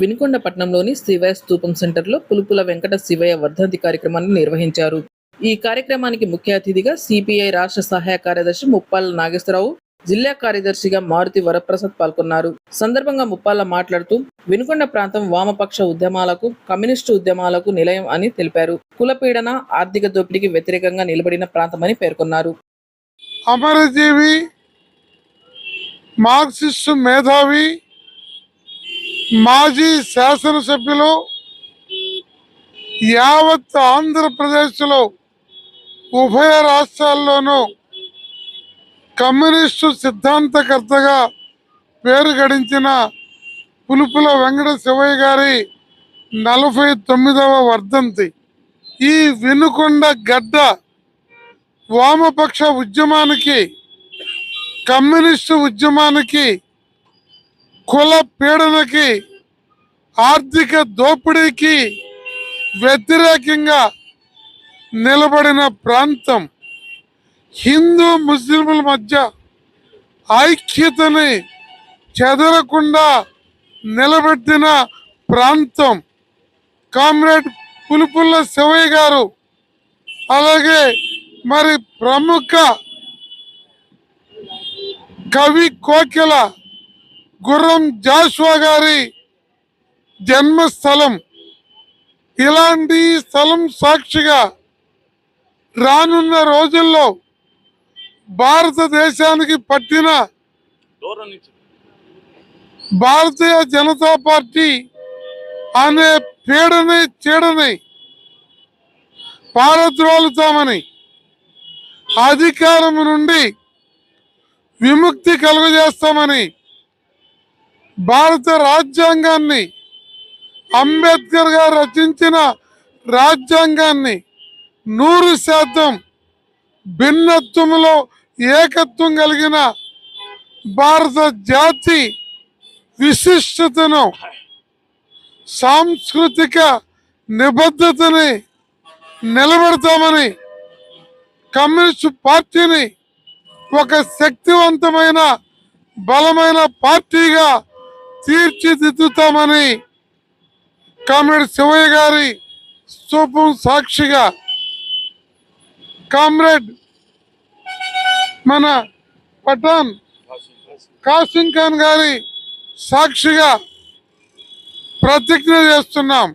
వినుకొండ పట్టణంలోని శివయ స్తూపం సెంటర్లో పులుపుల వెంకట శివయ్య వర్ధంతి కార్యక్రమాన్ని నిర్వహించారు. ఈ కార్యక్రమానికి ముఖ్య అతిథిగా సిపిఐ రాష్ట్ర సహాయ కార్యదర్శి ముప్పాల నాగేశ్వరరావు జిల్లా కార్యదర్శిగా మారుతి వరప్రసాద్ పాల్గొన్నారు. సందర్భంగా ముప్పాల మాట్లాడుతూ వినుకొండ ప్రాంతం వామపక్ష ఉద్యమాలకు కమ్యూనిస్టు ఉద్యమాలకు నిలయం అని తెలిపారు. కులపీడన ఆర్థిక దోపిడీకి వ్యతిరేకంగా నిలబడిన ప్రాంతమని పేర్కొన్నారు. అమరజీవి మార్క్సిస్టు మేధావి మాజీ శాసనసభ్యులు యావత్ ఆంధ్రప్రదేశ్లో ఉభయ రాష్ట్రాల్లోనూ కమ్యూనిస్టు సిద్ధాంతకర్తగా పేరు గడించిన పులుపుల వెంకట శివయ్య గారి నలభై తొమ్మిదవ వర్ధంతి. ఈ వినుకొండ గడ్డ వామపక్ష ఉద్యమానికి కమ్యూనిస్టు ఉద్యమానికి కుల పీడనకి ఆర్థిక దోపిడీకి వ్యతిరేకంగా నిలబడిన ప్రాంతం హిందూ ముస్లింల మధ్య ఐక్యతని చెదరకుండా నిలబెట్టిన ప్రాంతం. కామ్రేడ్ పులుపుల్ల శివయ్య గారు అలాగే మరి ప్రముఖ కవి కోకిల గుర్రం జాషువా గారి జన్మస్థలం. ఇలాంటి స్థలం సాక్షిగా రానున్న రోజుల్లో భారతదేశానికి పట్టిన భారతీయ జనతా పార్టీ అనే పీడని చీడని పారద్రోలుతామని అధికారం నుండి విముక్తి కలుగజేస్తామని భారత రాజ్యాంగాన్ని అంబేద్కర్ గారు రచించిన రాజ్యాంగాన్ని నూరు శాతం భిన్నత్వంలో ఏకత్వం కలిగిన భారత జాతి విశిష్టతను సాంస్కృతిక నిబద్ధతని నిలబెడతామని కమ్యూనిస్టు పార్టీని ఒక శక్తివంతమైన బలమైన పార్టీగా తీర్చిదిద్దుతామని కామ్రేడ్ శివయ్య గారి స్థూపం సాక్షిగా కామ్రేడ్ మన పఠాన్ కాసిం ఖాన్ గారి సాక్షిగా ప్రతిజ్ఞ చేస్తున్నాం.